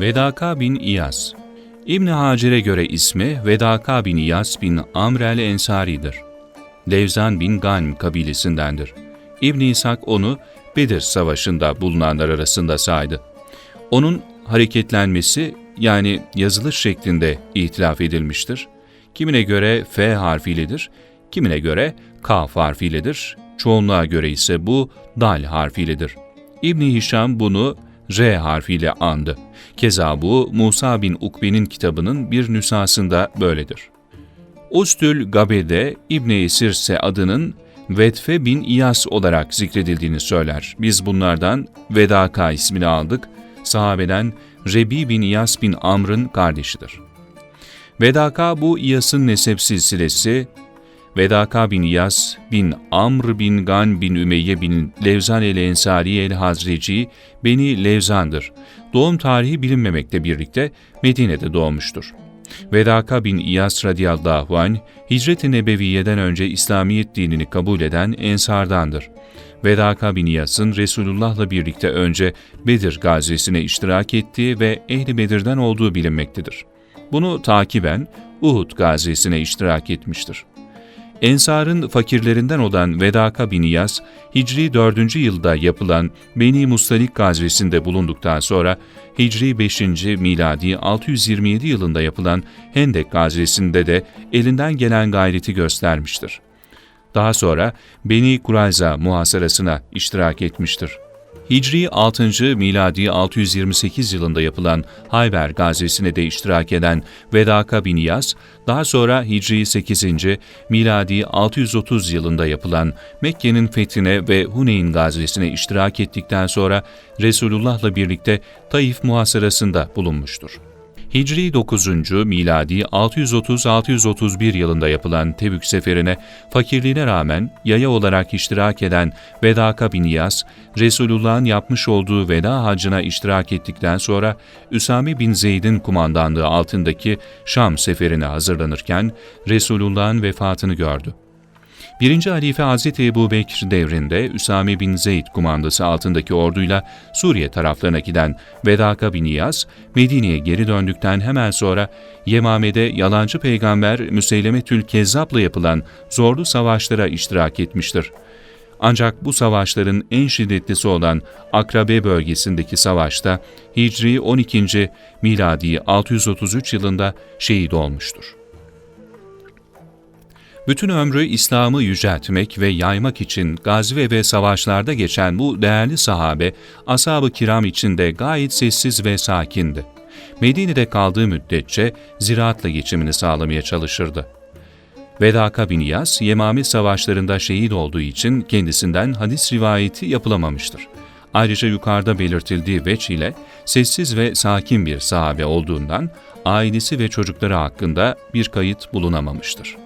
Vedaka bin İyas İbn Hacer'e göre ismi Vedaka bin İyas bin Amr el-Ensari'dir. Levzan bin Ganim kabilesindendir. İbn İshak onu Bedir Savaşı'nda bulunanlar arasında saydı. Onun hareketlenmesi yani yazılış şeklinde itilaf edilmiştir. Kimine göre F harfiyledir, kimine göre Kaf harfiyledir, çoğunluğa göre ise bu Dal harfiyledir. İbni Hişam bunu R harfiyle andı. Keza bu Musa bin Ukbe'nin kitabının bir nüshasında böyledir. Ustül Gabe'de İbni Esirse adının Vedfe bin İyas olarak zikredildiğini söyler. Biz bunlardan Vedaka ismini aldık. Sahabeden Rebi bin İyas bin Amr'ın kardeşidir. Vedaka bu İyas'ın nesep silsilesi, Vedaka bin İyas bin Amr bin Gan bin Ümeyye bin Levzan el-Ensari el-Hazreci Beni Levzan'dır. Doğum tarihi bilinmemekle birlikte Medine'de doğmuştur. Vedaka bin İyas radıyallahu anh, Hicret-i Nebeviye'den önce İslamiyet dinini kabul eden Ensardandır. Vedaka bin İyas'ın Resulullah'la birlikte önce Bedir gazisine iştirak ettiği ve Ehli Bedir'den olduğu bilinmektedir. Bunu takiben Uhud gazisine iştirak etmiştir. Ensar'ın fakirlerinden olan Vedaka bin İyas, Hicri 4. yılda yapılan Beni Mustalik gazvesinde bulunduktan sonra Hicri 5. miladi 627 yılında yapılan Hendek gazvesinde de elinden gelen gayreti göstermiştir. Daha sonra Beni Kurayza muhasarasına iştirak etmiştir. Hicri 6. miladi 628 yılında yapılan Hayber gazesine de iştirak eden Vedaka bin İyas, daha sonra Hicri 8. miladi 630 yılında yapılan Mekke'nin fethine ve Huneyn gazesine iştirak ettikten sonra Resulullah'la birlikte Taif muhasarasında bulunmuştur. Hicri 9. miladi 630-631 yılında yapılan Tebük seferine fakirliğine rağmen yaya olarak iştirak eden Vedaka bin İyas, Resulullah'ın yapmış olduğu veda hacına iştirak ettikten sonra Üsame bin Zeyd'in kumandanlığı altındaki Şam seferine hazırlanırken Resulullah'ın vefatını gördü. Birinci Halife Hz. Ebu Bekir devrinde Üsame bin Zeyd kumandası altındaki orduyla Suriye taraflarına giden Vedaka bin İyaz, Medine'ye geri döndükten hemen sonra Yemame'de yalancı peygamber Müseylemetül Kezzab'la yapılan zorlu savaşlara iştirak etmiştir. Ancak bu savaşların en şiddetlisi olan Akrabe bölgesindeki savaşta Hicri 12. miladi 633 yılında şehit olmuştur. Bütün ömrü İslam'ı yüceltmek ve yaymak için gazve ve savaşlarda geçen bu değerli sahabe, ashab-ı kiram içinde gayet sessiz ve sakindi. Medine'de kaldığı müddetçe ziraatla geçimini sağlamaya çalışırdı. Vedaka bin İyas, Yemami savaşlarında şehit olduğu için kendisinden hadis rivayeti yapılamamıştır. Ayrıca yukarıda belirtildiği veç ile sessiz ve sakin bir sahabe olduğundan ailesi ve çocukları hakkında bir kayıt bulunamamıştır.